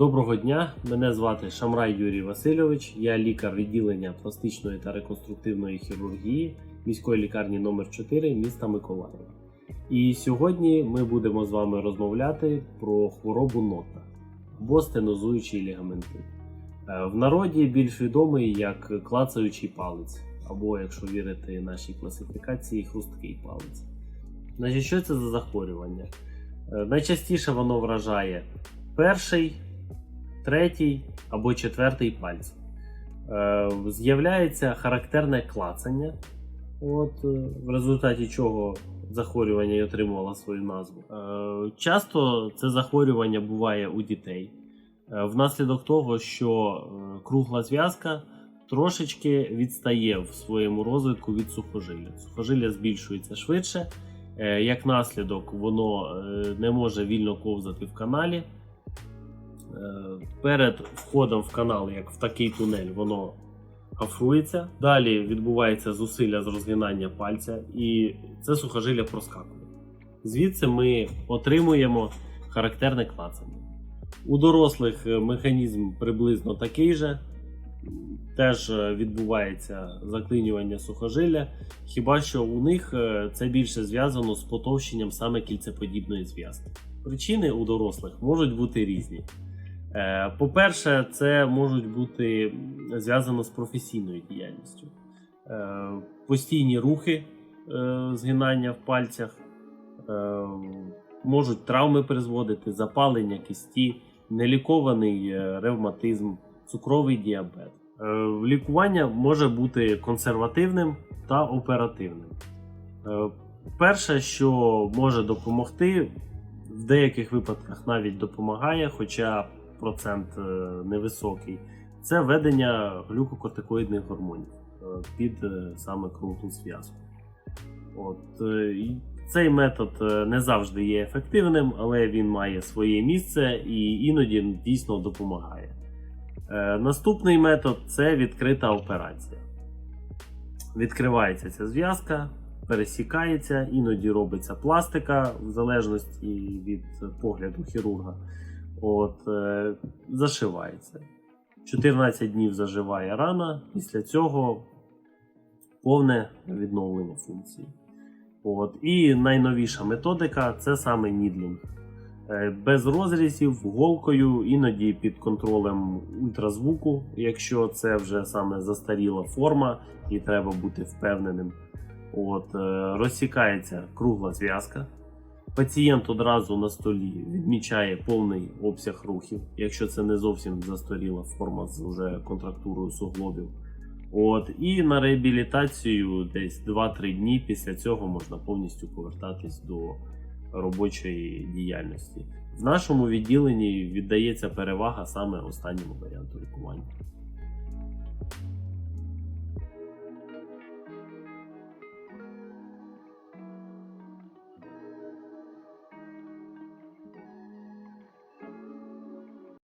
Доброго дня, мене звати Шамрай Юрій Васильович. Я лікар відділення пластичної та реконструктивної хірургії міської лікарні номер 4 міста Миколаєва. І сьогодні ми будемо з вами розмовляти про хворобу нота або стенозуючий лігаментит. Е, В народі більш відомий як клацаючий палець, або, якщо вірити нашій класифікації, хрусткий палець. Значить, що це за захворювання? Е, Найчастіше воно вражає перший, третій або четвертий пальці. Е, З'являється характерне клацання, от, е, в результаті чого захворювання й отримувало свою назву. Е, Часто це захворювання буває у дітей е, внаслідок того, що кругла зв'язка трошечки відстає в своєму розвитку від сухожилля. Сухожилля збільшується швидше. Як наслідок, воно не може вільно ковзати в каналі. Е, Перед входом в канал, як в такий тунель, воно хафрується. Далі відбувається зусилля з розгинання пальця, і це сухожилля проскакує. Звідси ми отримуємо характерне клацання. У дорослих е, механізм приблизно такий же. Теж е, відбувається заклинювання сухожилля, хіба що у них це більше зв'язано з потовщенням саме кільцеподібної зв'язки. Причини у дорослих можуть бути різні. Е, По-перше, це можуть бути зв'язано з професійною діяльністю. Е, Постійні рухи е, згинання в пальцях можуть травми призводити, запалення кисті, нелікований ревматизм, цукровий діабет. Лікування може бути консервативним та оперативним. Перше, що може допомогти, в деяких випадках навіть допомагає, хоча процент е, невисокий, це введення глюкокортикоїдних гормонів е, під е, саме круту зв'язку. От, цей метод не завжди є ефективним, але він має своє місце і іноді дійсно допомагає. Наступний метод це відкрита операція. Відкривається ця зв'язка, пересікається, іноді робиться пластика в залежності від погляду хірурга. От, е, зашивається. 14 днів заживає рана, після цього повне відновлення функції. От. І найновіша методика це саме нідлінг. Е, Без розрізів, голкою, іноді під контролем ультразвуку, якщо це вже саме застаріла форма і треба бути впевненим. От, е, розсікається кругла зв'язка. Пацієнт одразу на столі відмічає повний обсяг рухів, якщо це не зовсім застаріла форма з уже контрактурою суглобів. От, і на реабілітацію десь 2-3 дні після цього можна повністю повертатись до робочої діяльності. В нашому відділенні віддається перевага саме останньому варіанту лікування.